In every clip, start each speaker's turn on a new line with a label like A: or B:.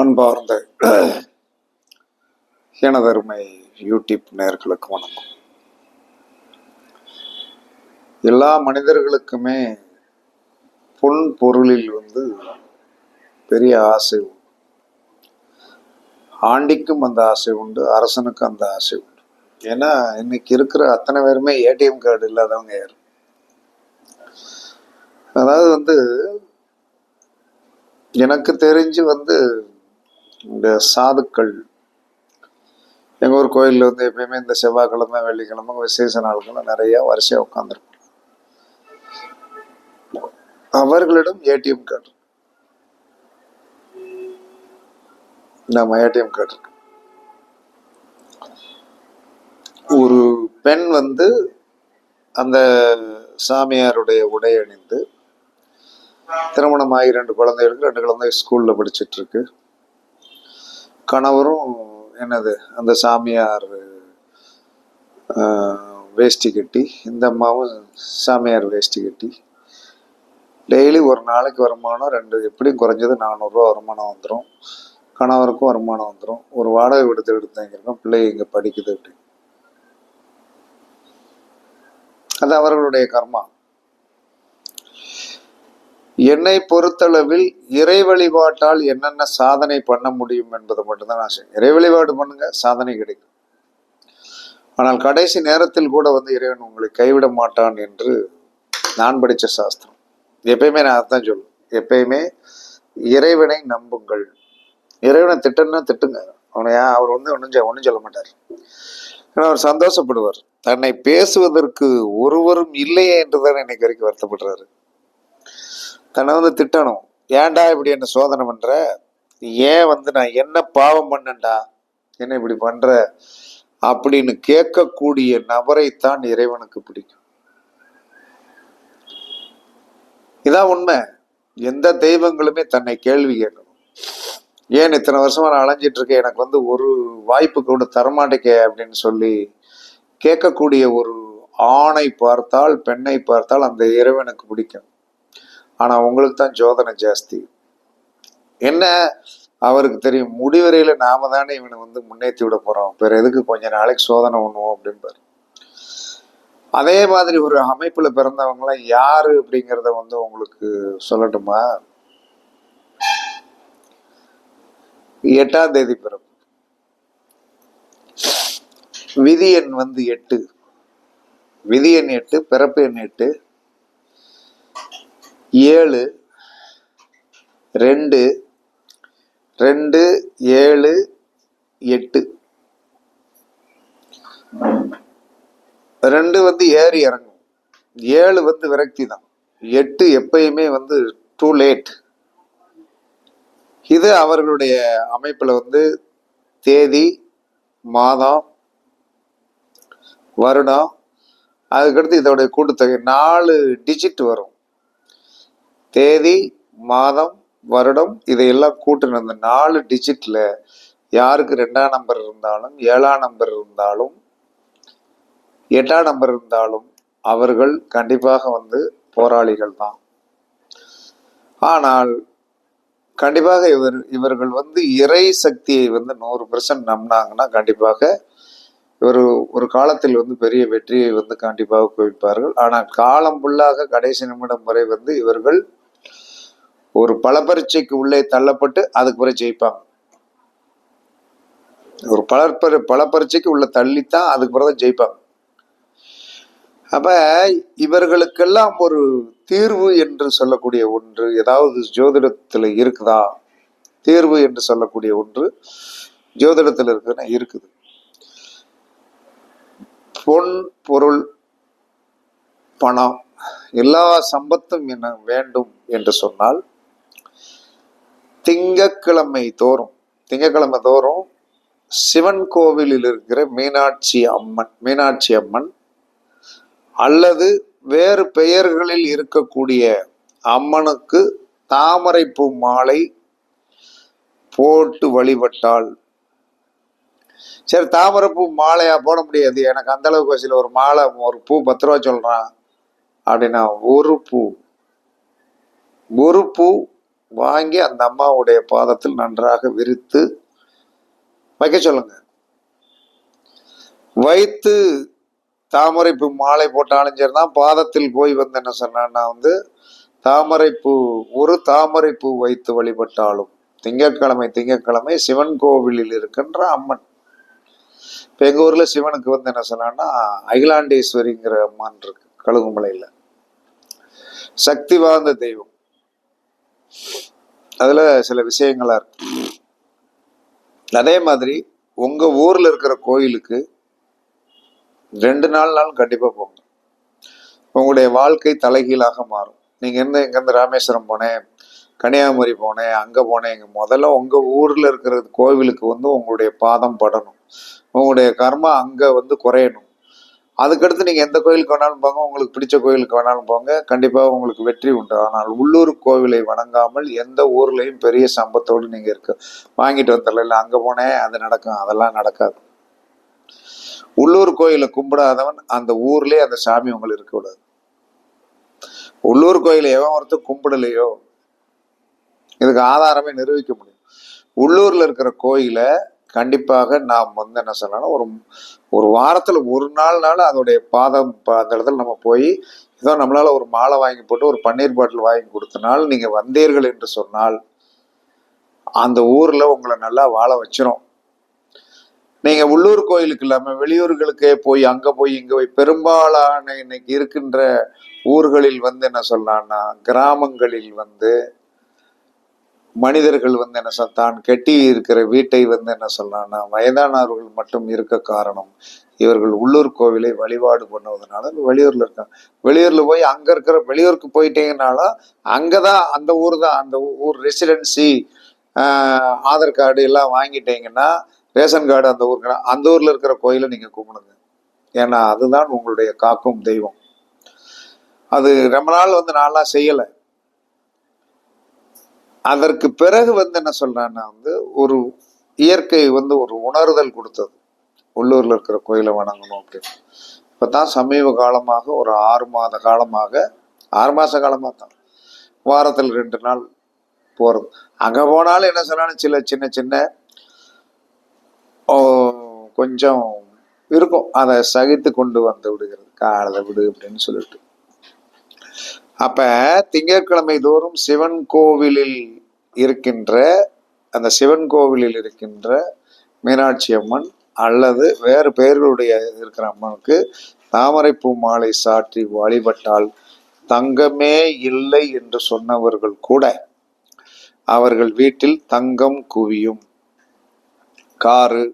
A: அன்பார்ந்த எனதருமை யூடியூப் நேர்களுக்கு வணக்கம். எல்லா மனிதர்களுக்குமே பொன் பொருளில் வந்து பெரிய ஆசை உண்டு. ஆண்டிக்கும் அந்த ஆசை உண்டு அரசனுக்கும் அந்த ஆசை உண்டு. ஏன்னா இன்னைக்கு இருக்கிற அத்தனை பேருமே ஏடிஎம் கார்டு இல்லாதவங்க யார்? அதாவது வந்து எனக்கு தெரிஞ்சு வந்து இந்த சாதுக்கள். எங்கள் ஊர் கோயிலில் வந்து எப்பயுமே இந்த செவ்வாய்க்கிழமை வெள்ளிக்கிழமை விசேஷ நாட்கள்லாம் நிறையா வரிசையாக உட்காந்துருக்கும் அவர்களிடம் ஏடிஎம் கார்டு நம்ம ஏடிஎம் கார்டு ஒரு பெண் வந்து அந்த சாமியாருடைய உடை அணிந்து திருமணமாகி ரெண்டு குழந்தைகளுக்கு ரெண்டு குழந்தை ஸ்கூலில் படிச்சுட்டு இருக்கு. கணவரும் என்னது அந்த சாமியார் வேஷ்டி கட்டி இந்த அம்மாவும் சாமியார் வேஷ்டி கட்டி டெய்லி ஒரு நாளைக்கு வருமானம் ரெண்டு எப்படியும் குறைஞ்சது நானூறுரூவா வருமானம் வந்துடும் கணவருக்கும் வருமானம் வந்துடும் ஒரு வாடகை விடுத்து எடுத்தாங்க பிள்ளை இங்கே படிக்குது அப்படி. அது அவர்களுடைய கர்மா. என்னை பொறுத்தளவில் இறை வழிபாட்டால் என்னென்ன சாதனை பண்ண முடியும் என்பதை மட்டும்தான் நான் செய்வேன் இறை வழிபாடு பண்ணுங்க சாதனை கிடைக்கும். ஆனால் கடைசி நேரத்தில் கூட வந்து இறைவன் உங்களை கைவிட மாட்டான் என்று நான் படித்த சாஸ்திரம். எப்பயுமே நான் அதான் சொல்லுவேன். எப்பயுமே இறைவனை நம்புங்கள். இறைவனை திட்டன்னா திட்டுங்க. அவனையா அவர் வந்து ஒன்றும் ஒன்றும் சொல்ல மாட்டார். ஏன்னா அவர் சந்தோஷப்படுவார். தன்னை பேசுவதற்கு ஒருவரும் இல்லையே என்றுதான் இன்னைக்கு வரைக்கும் வருத்தப்படுறாரு. தன்னை வந்து திட்டணும். ஏன்டா இப்படி என்ன சோதனை பண்ற? ஏன் வந்து நான் என்ன பாவம் பண்ணேன்டா? என்ன இப்படி பண்ற? அப்படின்னு கேட்கக்கூடிய நபரைத்தான் இறைவனுக்கு பிடிக்கும். இதான் உண்மை. எந்த தெய்வங்களுமே தன்னை கேள்வி கேட்கணும். ஏன் இத்தனை வருஷமா நான் அலைஞ்சிட்டு இருக்கேன்? எனக்கு வந்து ஒரு வாய்ப்பு கூட தரமாட்டேக்கே அப்படின்னு சொல்லி கேட்கக்கூடிய ஒரு ஆணை பார்த்தால் பெண்ணை பார்த்தால் அந்த இறைவனுக்கு பிடிக்கும். ஆனால் உங்களுக்கு தான் ஜோதனை ஜாஸ்தி. என்ன? அவருக்கு தெரியும். முடிவரையில் நாம தானே இவனை வந்து முன்னேற்றி விட போகிறோம் பிற எதுக்கு கொஞ்ச நாளைக்கு சோதனை பண்ணுவோம் அப்படின்பாரு அதே மாதிரி ஒரு அமைப்பில் பிறந்தவங்களாம் யாரு அப்படிங்கிறத வந்து உங்களுக்கு சொல்லட்டுமா? எட்டாம் தேதி பிறப்பு. விதி எண் வந்து எட்டு. விதி எண் எட்டு பிறப்பு எண் எட்டு ஏழு ரெண்டு ரெண்டு ஏழு எட்டு. ரெண்டு வந்து ஏறி இறங்கும். ஏழு வந்து விரக்தி தான். எட்டு எப்பயுமே வந்து டூ லேட் இது அவர்களுடைய அமைப்பில் வந்து தேதி மாதம் வருடம் அதுக்கடுத்து இதோடைய கூட்டுத்தொகை நாலு டிஜிட் வரும். தேதி மாதம் வருடம் இதையெல்லாம் கூட்டின அந்த நாலு டிஜிட்ல யாருக்கு ரெண்டாம் நம்பர் இருந்தாலும் ஏழாம் நம்பர் இருந்தாலும் எட்டாம் நம்பர் இருந்தாலும் அவர்கள் கண்டிப்பாக வந்து போராளிகள் தான். ஆனால் கண்டிப்பாக இவர் இவர்கள் வந்து இறை சக்தியை வந்து நூறு பெர்சன்ட் நம்பினாங்கன்னா கண்டிப்பாக ஒரு ஒரு காலத்தில் வந்து பெரிய வெற்றியை வந்து கண்டிப்பாக குவிப்பார்கள். ஆனால் காலம் ஃபுல்லாக கடைசி நிமிடம் வரை வந்து இவர்கள் ஒரு பலப்பரீட்சைக்கு உள்ளே தள்ளப்பட்டு அதுக்கு பிறகு ஜெயிப்பாங்க. ஒரு பலப்பரி பலப்பரீட்சைக்கு உள்ள தள்ளித்தான் அதுக்கு பிறகு தான் ஜெயிப்பாங்க. அப்ப இவர்களுக்கெல்லாம் ஒரு தீர்வு என்று சொல்லக்கூடிய ஒன்று ஏதாவது ஜோதிடத்தில் இருக்குதா? தீர்வு என்று சொல்லக்கூடிய ஒன்று ஜோதிடத்தில் இருக்குன்னா இருக்குது. பொன் பொருள் பணம் எல்லா சம்பத்தும் என்ன வேண்டும் என்று சொன்னால் திங்கக்கிழமை தோறும் திங்கக்கிழமை தோறும் சிவன் கோவிலில் இருக்கிற மீனாட்சி அம்மன் மீனாட்சி அம்மன் அல்லது வேறு பெயர்களில் இருக்கக்கூடிய அம்மனுக்கு தாமரைப்பூ மாலை போட்டு வழிபட்டால். சரி தாமரைப்பூ மாலையா போட முடியாது. எனக்கு அந்த அளவுக்கு வசதியில் ஒரு மாலை ஒரு பூ பத்து ரூபா சொல்றான் அப்படின்னா ஒரு பூ ஒரு பூ வாங்கி அந்த அம்மாவுடைய பாதத்தில் நன்றாக விரித்து வைக்க சொல்லுங்க. வைத்து தாமரைப்பூ மாலை போட்டாலும் சரி தான் பாதத்தில் போய் வந்து என்ன சொன்னான்னா வந்து தாமரைப்பூ ஒரு தாமரைப்பூ வைத்து வழிபட்டாலும் திங்கட்கிழமை திங்கட்கிழமை சிவன் கோவிலில் இருக்கின்ற அம்மன். இப்போ எங்கள் ஊரில் சிவனுக்கு வந்து என்ன சொன்னான்னா அகிலாண்டேஸ்வரிங்கிற அம்மான் இருக்கு கழுகுமலையில். சக்தி வாய்ந்த தெய்வம். அதில் சில விஷயங்களா இருக்கு. அதே மாதிரி உங்கள் ஊரில் இருக்கிற கோயிலுக்கு ரெண்டு நாள் நாள் கண்டிப்பாக போங்க. உங்களுடைய வாழ்க்கை தலைகீழாக மாறும். நீங்கள் எந்த இங்கேருந்து ராமேஸ்வரம் போனேன் கன்னியாகுமரி போனேன் அங்கே போனேன் இங்கே முதல்ல உங்கள் ஊரில் இருக்கிற கோவிலுக்கு வந்து உங்களுடைய பாதம் படணும். உங்களுடைய கர்மா அங்கே வந்து குறையணும். அதுக்கடுத்து நீங்கள் எந்த கோயிலுக்கு வேணாலும் போங்க. உங்களுக்கு பிடிச்ச கோயிலுக்கு வேணாலும் போங்க. கண்டிப்பாக உங்களுக்கு வெற்றி உண்டு. ஆனால் உள்ளூர் கோவிலை வணங்காமல் எந்த ஊர்லேயும் பெரிய சம்பத்தோடு நீங்கள் இருக்க வாங்கிட்டு வந்துடல இல்லை அங்கே போனேன் அது நடக்கும். அதெல்லாம் நடக்காது. உள்ளூர் கோயிலை கும்பிடாதவன் அந்த ஊர்லயே அந்த சாமி உங்களை இருக்கக்கூடாது. உள்ளூர் கோயிலை எவன் ஒருத்தர் கும்பிடலையோ இதுக்கு ஆதாரமே நிரூபிக்க முடியும். உள்ளூர்ல இருக்கிற கோயிலை கண்டிப்பாக நாம் வந்து என்ன சொல்லலாம் ஒரு ஒரு வாரத்துல ஒரு நாள்னால அதோடைய பாதம் அந்த இடத்துல நம்ம போய் ஏதோ நம்மளால ஒரு மாலை வாங்கி போட்டு ஒரு பன்னீர் பாட்டில் வாங்கி கொடுத்தனால் நீங்க வந்தீர்கள் என்று சொன்னால் அந்த ஊர்ல உங்களை நல்லா வாழ வச்சிரும். நீங்க உள்ளூர் கோயிலுக்கு இல்லாம வெளியூர்களுக்கே போய் அங்க போய் இங்க போய் பெரும்பாலான இன்னைக்கு இருக்கின்ற ஊர்களில் வந்து என்ன சொல்லலாம்னா கிராமங்களில் வந்து மனிதர்கள் வந்து என்ன சொல் தான் கட்டி இருக்கிற வீட்டை வந்து என்ன சொல்லலாம்னா வயதானவர்கள் மட்டும் இருக்க காரணம். இவர்கள் உள்ளூர் கோவிலை வழிபாடு பண்ணுவதனால வெளியூர்ல இருக்காங்க. வெளியூர்ல போய் அங்க இருக்கிற வெளியூருக்கு போயிட்டீங்கனாலும் அங்கதான் அந்த ஊர் தான் அந்த ஊர் ரெசிடென்சி ஆதார் கார்டு எல்லாம் வாங்கிட்டீங்கன்னா ரேஷன் கார்டு அந்த ஊருக்கு அந்த ஊர்ல இருக்கிற கோயிலை நீங்க கும்பிடுங்க. ஏன்னா அதுதான் உங்களுடைய காக்கும் தெய்வம். அது ரொம்ப நாள் வந்து நான்லாம் செய்யலை. அதற்கு பிறகு வந்து என்ன சொல்கிறான்னா வந்து ஒரு இயற்கை வந்து ஒரு உணர்தல் கொடுத்தது. உள்ளூர்ல இருக்கிற கோயிலை வணங்கணும் அப்படின்னு. இப்பதான் சமீப காலமாக ஒரு ஆறு மாத காலமாக ஆறு மாச காலமாக தான் வாரத்தில் ரெண்டு நாள் போறது. அங்க போனாலும் என்ன சொன்னாலும் சில சின்ன சின்ன கொஞ்சம் இருக்கும். அதை சகித்து கொண்டு வந்து விடுகிறது. காலத்தை விடு அப்படின்னு சொல்லிட்டு. அப்ப திங்கட்கிழமை தோறும் சிவன் கோவிலில் இருக்கின்ற அந்த சிவன் கோவிலில் இருக்கின்ற மீனாட்சி அம்மன் அல்லது வேறு பெயர்களுடைய இருக்கிற அம்மனுக்கு தாமரைப்பூ மாலை சாற்றி வழிபட்டால் தங்கமே இல்லை என்று சொன்னவர்கள் கூட அவர்கள் வீட்டில் தங்கம் குவியும். காரு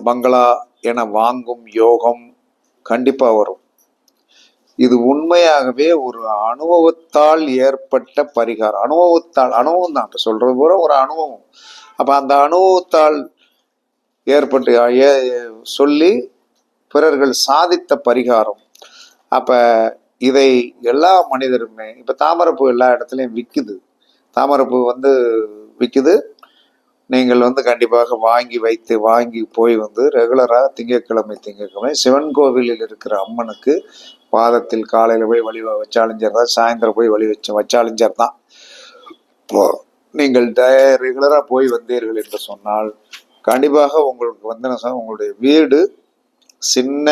A: பங்களா என வாங்கும் யோகம் கண்டிப்பாக வரும். இது உண்மையாகவே ஒரு அனுபவத்தால் ஏற்பட்ட பரிகாரம். அனுபவத்தால் அனுபவம் தான் இப்போ சொல்றது பூரா ஒரு அனுபவம். அப்ப அந்த அனுபவத்தால் ஏற்பட்டு ஏ- சொல்லி பிறர்கள் சாதித்த பரிகாரம். அப்ப இதை எல்லா மனிதருமே இப்ப தாமரைப்பூ எல்லா இடத்துலையும் விற்குது தாமரைப்பூ வந்து விற்குது நீங்கள் வந்து கண்டிப்பாக வாங்கி வைத்து வாங்கி போய் வந்து ரெகுலராக திங்கட்கிழமை திங்கட்கிழமை சிவன் கோவிலில் இருக்கிற அம்மனுக்கு பாதத்தில் காலையில் போய் வழி வச்சாலிஞ்சர் தான் சாயந்தரம் போய் வழி வச்சு வச்சாலிஞ்சர் தான். நீங்கள் ரெகுலராக போய் வந்தீர்கள் என்று சொன்னால் கண்டிப்பாக உங்களுக்கு வந்து என்ன உங்களுடைய வீடு சின்ன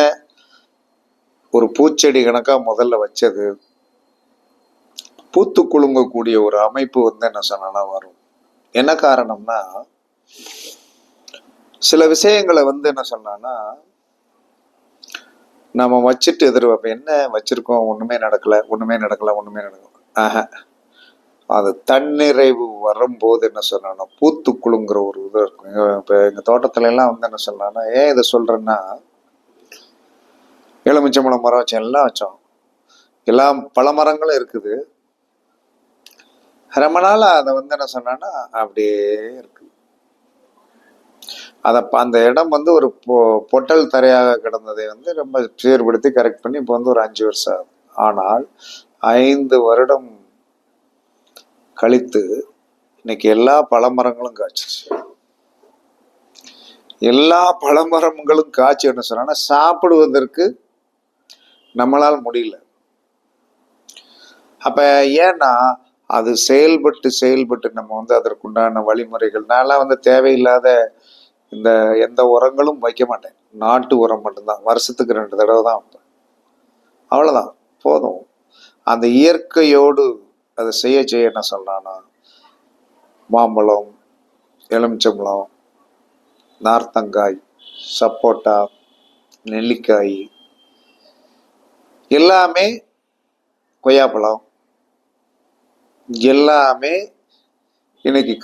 A: ஒரு பூச்செடி கணக்காக முதல்ல வச்சது பூத்து குலுங்கக்கூடிய ஒரு அமைப்பு வந்து என்ன சொன்னா வரும். என்ன காரணம்னா சில விஷயங்களை வந்து என்ன சொன்னான்னா நம்ம வச்சுட்டு எதிர்பார்ப்போம் என்ன வச்சிருக்கோம்? ஒன்றுமே நடக்கலை ஒன்றுமே நடக்கல ஒன்றுமே நடக்கலை. ஆஹ. அது தன்னிறைவு வரும்போது என்ன சொல்லணும் பூத்து குலுங்குற ஒரு இது இருக்கும். இப்போ எங்கள் தோட்டத்துல எல்லாம் வந்து என்ன சொல்லணும்னா ஏன் இதை சொல்றேன்னா எலுமிச்சம்பழம் மரம் வச்சோம் எல்லாம் வச்சோம். எல்லாம் பல மரங்களும் இருக்குது. ரொம்ப நாள் அதை வந்து என்ன சொன்னான்னா அப்படியே இருக்குது அதை அந்த இடம் வந்து ஒரு பொ- பொட்டல் தரையாக கிடந்ததை வந்து ரொம்ப சீர்படுத்தி கரெக்ட் பண்ணி இப்போ வந்து ஒரு அஞ்சு வருஷம் ஆகுது. ஆனால் ஐந்து வருடம் கழித்து இன்னைக்கு எல்லா பழமரங்களும் காய்ச்சிச்சு எல்லா பழமரங்களும் காய்ச்சி என்ன சொன்னா சாப்பிடுவதற்கு நம்மளால் முடியல. அப்ப ஏன்னா அது செயல்பட்டு செயல்பட்டு நம்ம வந்து அதற்குண்டான வழிமுறைகள் நான்லாம் வந்து தேவையில்லாத இந்த எந்த உரங்களும் வைக்க மாட்டேன். நாட்டு உரம் மட்டும்தான். வருஷத்துக்கு ரெண்டு தடவை தான் வைப்பேன். அவ்வளோதான் போதும். அந்த இயற்கையோடு அதை செய்ய செய்ய என்ன சொல்றான்னா மாம்பழம் எலுமிச்சம்பழம் நார்த்தங்காய் சப்போட்டா நெல்லிக்காய் எல்லாமே கொய்யாப்பழம். எல்லாமே இன்னைக்கு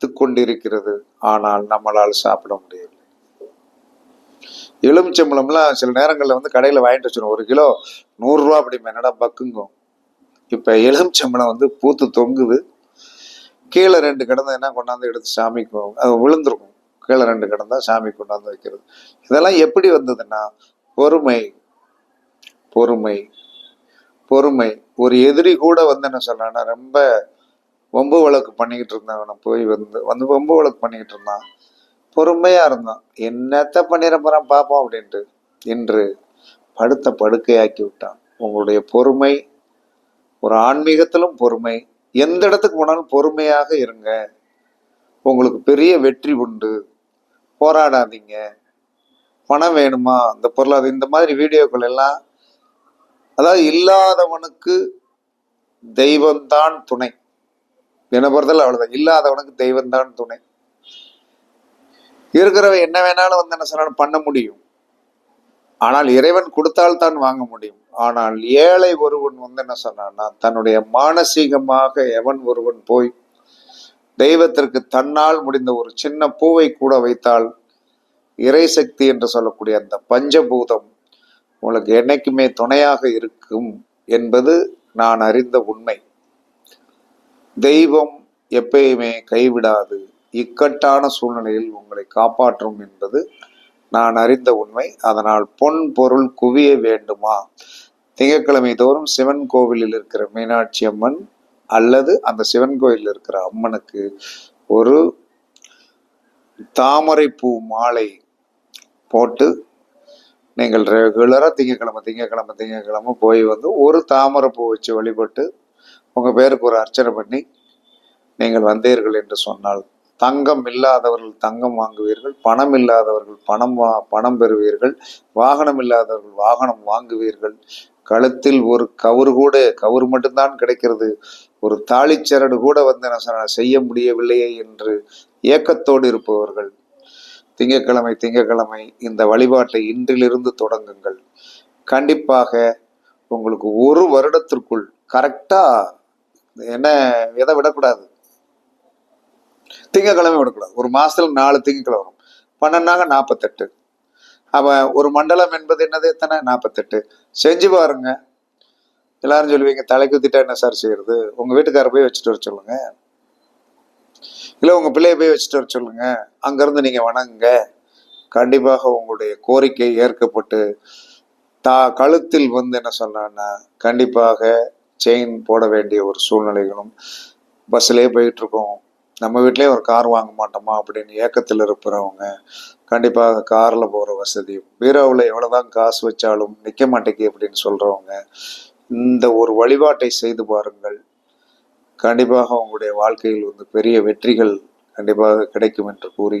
A: காய்த்து கொண்டிருக்கிறது ஆனால் நம்மளால் சாப்பிட முடியவில்லை. எலுமிச்சம்பழம்லாம் சில நேரங்களில் வந்து கடையில் வாங்கிட்டு வச்சிடும் ஒரு கிலோ நூறுரூவா அப்படி என்னடா பக்குங்கும். இப்போ எலுமிச்சம்பழம் வந்து பூத்து தொங்குது. கீழே ரெண்டு கிடந்து என்ன கொண்டாந்து எடுத்து சாமிக்கு அது விழுந்துருக்கும். கீழே ரெண்டு கிடந்தா சாமி கொண்டாந்து வைக்கிறது. இதெல்லாம் எப்படி வந்ததுன்னா பொறுமை பொறுமை பொறுமை. ஒரு எதிரி கூட வந்து என்ன சொல்றான்னா ரொம்ப வம்பு வழக்கு பண்ணிக்கிட்டு இருந்தவனை போய் வந்து வந்து வம்பு வழக்கு பண்ணிக்கிட்டு இருந்தான். பொறுமையாக இருந்தான். என்னத்த பண்ணிட போறான் பார்ப்போம் அப்படின்ட்டு. இன்று படுத்த படுக்கையாக்கி விட்டான். உங்களுடைய பொறுமை ஒரு ஆன்மீகத்திலும் பொறுமை. எந்த இடத்துக்கு போனாலும் பொறுமையாக இருங்க. உங்களுக்கு பெரிய வெற்றி உண்டு. போராடாதீங்க. பணம் வேணுமா? அந்த பொருளாதார இந்த மாதிரி வீடியோக்கள் எல்லாம் அதாவது இல்லாதவனுக்கு தெய்வம்தான் துணை. என்னை பொறுத்தல அவ்வளவுதான். இல்லாதவனுக்கு தெய்வம்தான் துணை. இருக்கிறவன் என்ன வேணாலும் வந்து என்ன சொன்னாலும் பண்ண முடியும். ஆனால் இறைவன் கொடுத்தால் தான் வாங்க முடியும். ஆனால் ஏழை ஒருவன் வந்து என்ன சொன்னான்னா தன்னுடைய மானசீகமாக எவன் ஒருவன் போய் தெய்வத்திற்கு தன்னால் முடிந்த ஒரு சின்ன பூவை கூட வைத்தால் இறை சக்தி என்று சொல்லக்கூடிய அந்த பஞ்சபூதம் உங்களுக்கு என்னைக்குமே துணையாக இருக்கும் என்பது நான் அறிந்த உண்மை. தெய்வம் எப்பயுமே கைவிடாது. இக்கட்டான சூழ்நிலையில் உங்களை காப்பாற்றும் என்பது நான் அறிந்த உண்மை. அதனால் பொன் பொருள் குவிய வேண்டுமா? திங்கட்கிழமை தோறும் சிவன் கோவிலில் இருக்கிற மீனாட்சி அம்மன் அல்லது அந்த சிவன் கோயிலில் இருக்கிற அம்மனுக்கு ஒரு தாமரைப்பூ மாலை போட்டு நீங்கள் ரெகுலராக திங்கக்கிழமை திங்கக்கிழமை திங்கக்கிழமை போய் வந்து ஒரு தாமரைப்பூ வச்சு வழிபட்டு உங்கள் பேருக்கு ஒரு அர்ச்சனை பண்ணி நீங்கள் வந்தீர்கள் என்று சொன்னால் தங்கம் இல்லாதவர்கள் தங்கம் வாங்குவீர்கள் பணம் இல்லாதவர்கள் பணம் வா பணம் பெறுவீர்கள் வாகனம் இல்லாதவர்கள் வாகனம் வாங்குவீர்கள் கழுத்தில் ஒரு கவுறு கூட கவுறு மட்டும்தான் கிடைக்கிறது ஒரு தாளிச்சரடு கூட வந்து என்ன செய்ய முடியவில்லையே என்று ஏக்கத்தோடு இருப்பவர்கள் திங்கக்கிழமை திங்கக்கிழமை இந்த வழிபாட்டை இன்றிலிருந்து தொடங்குங்கள். கண்டிப்பாக உங்களுக்கு ஒரு வருடத்திற்குள் கரெக்டாக என்ன எதை விடக்கூடாது? திங்கக்கிழமை விடக்கூடாது. ஒரு மாசத்துல நாலு திங்கக்கிழமை வரும். பன்னெண்டாங்க நாற்பத்தெட்டு அவன் ஒரு மண்டலம் என்பது என்னது எத்தனை? நாற்பத்தெட்டு செஞ்சு பாருங்க. எல்லாரும் சொல்லுவீங்க தலை குத்திட்டா என்ன சார் செய்யறது? உங்க வீட்டுக்காரர் போய் வச்சுட்டு வர சொல்லுங்க. இல்லை உங்க பிள்ளைய போய் வச்சுட்டு வர சொல்லுங்க. அங்கிருந்து நீங்க வணங்குங்க. கண்டிப்பாக உங்களுடைய கோரிக்கை ஏற்கப்பட்டு தா கழுத்தில் வந்து என்ன சொன்னான்னா கண்டிப்பாக செயின் போட வேண்டிய ஒரு சூழ்நிலைகளும் பஸ்லேயே போயிட்டு இருக்கோம் நம்ம வீட்லயே ஒரு கார் வாங்க மாட்டோமா அப்படின்னு ஏக்கத்தில் இருக்கிறவங்க கண்டிப்பாக காரில் போகிற வசதி. பீரோவில் எவ்வளோதான் காசு வச்சாலும் நிற்க மாட்டேங்கி அப்படின்னு சொல்கிறவங்க இந்த ஒரு வழிபாட்டை செய்து பாருங்கள். கண்டிப்பாக உங்களுடைய வாழ்க்கையில் வந்து பெரிய வெற்றிகள் கண்டிப்பாக கிடைக்கும் என்று கூறி